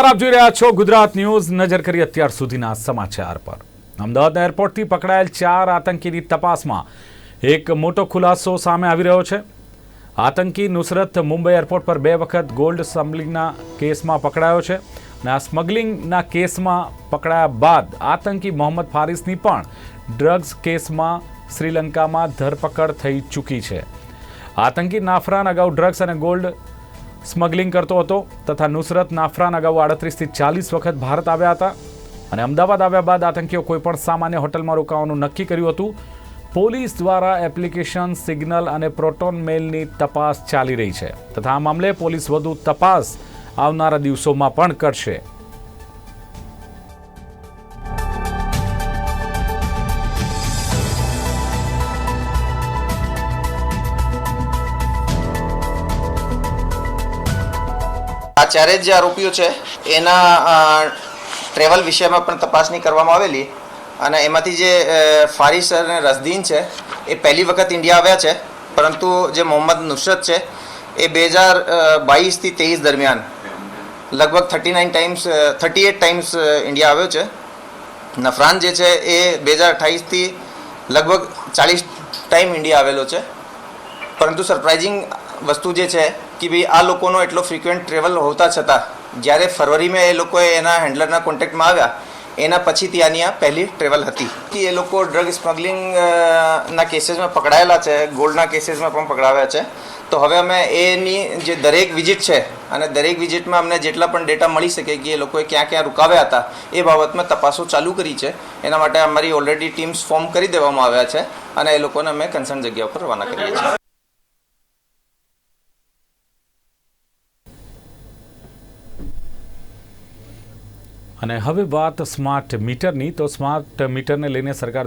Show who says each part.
Speaker 1: આપ જોઈ રહ્યા છો ગુજરાત ન્યૂઝ. નજર કરી અત્યાર સુધીના સમાચાર પર. અમદાવાદ એરપોર્ટથી પકડાયેલ ચાર આતંકીની તપાસમાં એક મોટો ખુલાસો સામે આવી રહ્યો છે. આતંકી નુસરત મુંબઈ એરપોર્ટ પર બે વખત ગોલ્ડ સ્મગલિંગના કેસમાં પકડાયો છે અને આ સ્મગલિંગના કેસમાં પકડાયા બાદ આતંકી મોહમ્મદ ફારિસની પણ ડ્રગ્સ કેસમાં શ્રીલંકામાં ધરપકડ થઈ ચૂકી છે. આતંકી નાફરાન અગાઉ ડ્રગ્સ અને ગોલ્ડ સ્મગલિંગ કરતો હતો તથા નુસરત નાફરાન અગાઉ આડત્રીસથી ચાલીસ વખત ભારત આવ્યા હતા અને અમદાવાદ આવ્યા બાદ આતંકીઓ કોઈપણ સામાન્ય હોટલમાં રોકાવાનું નક્કી કર્યું હતું. પોલીસ દ્વારા એપ્લિકેશન, સિગ્નલ અને પ્રોટોન મેલની તપાસ ચાલી રહી છે. તથા આ મામલે પોલીસ વધુ તપાસ આવનારા દિવસોમાં પણ કરશે.
Speaker 2: આ ચારે જ આરોપીઓ છે, એના ટ્રેવલ વિષયમાં પણ તપાસણી કરવામાં આવેલી અને એમાંથી જે ફારીસ અને રસદીન છે, એ પહેલી વખત ઇન્ડિયા આવ્યા છે, પરંતુ જે મોહમ્મદ નુસરત છે, એ બે હજાર બાવીસથી ત્રેવીસ દરમિયાન લગભગ thirty nine times thirty eight times India આવ્યો છે. નફરાન જે છે, એ બે હજાર અઠ્ઠાવીસથી લગભગ ચાલીસ ટાઈમ ઇન્ડિયા આવેલો છે. પરંતુ સરપ્રાઇઝિંગ વસ્તુ જે છે કે ભાઈ આ લોકોનો એટલો ફ્રિક્વન્ટ ટ્રેવલ હોતા છતાં, જ્યારે ફરવરીમાં એ લોકોએ એના હેન્ડલરના કોન્ટેક્ટમાં આવ્યા, એના પછી ત્યાંની આ પહેલી ટ્રેવલ હતી. કે એ લોકો ડ્રગ સ્મગલિંગના કેસીસમાં પકડાયેલા છે ગોલ્ડના કેસીસમાં પણ પકડાવ્યા છે. તો હવે અમે એની જે દરેક વિઝિટ છે અને દરેક વિઝિટમાં અમને જેટલા પણ ડેટા મળી શકે કે એ લોકોએ ક્યાં ક્યાં રોકાવ્યા હતા, એ બાબતમાં તપાસો ચાલુ કરી છે. એના માટે અમારી ઓલરેડી ટીમ્સ ફોર્મ કરી દેવામાં આવ્યા છે અને એ લોકોને અમે કન્સર્ન જગ્યા ઉપર રવાના કરીએ છીએ.
Speaker 1: અને હવે વાત સ્માર્ટ મીટરની તો સ્માર્ટ મીટરને લઈને સરકાર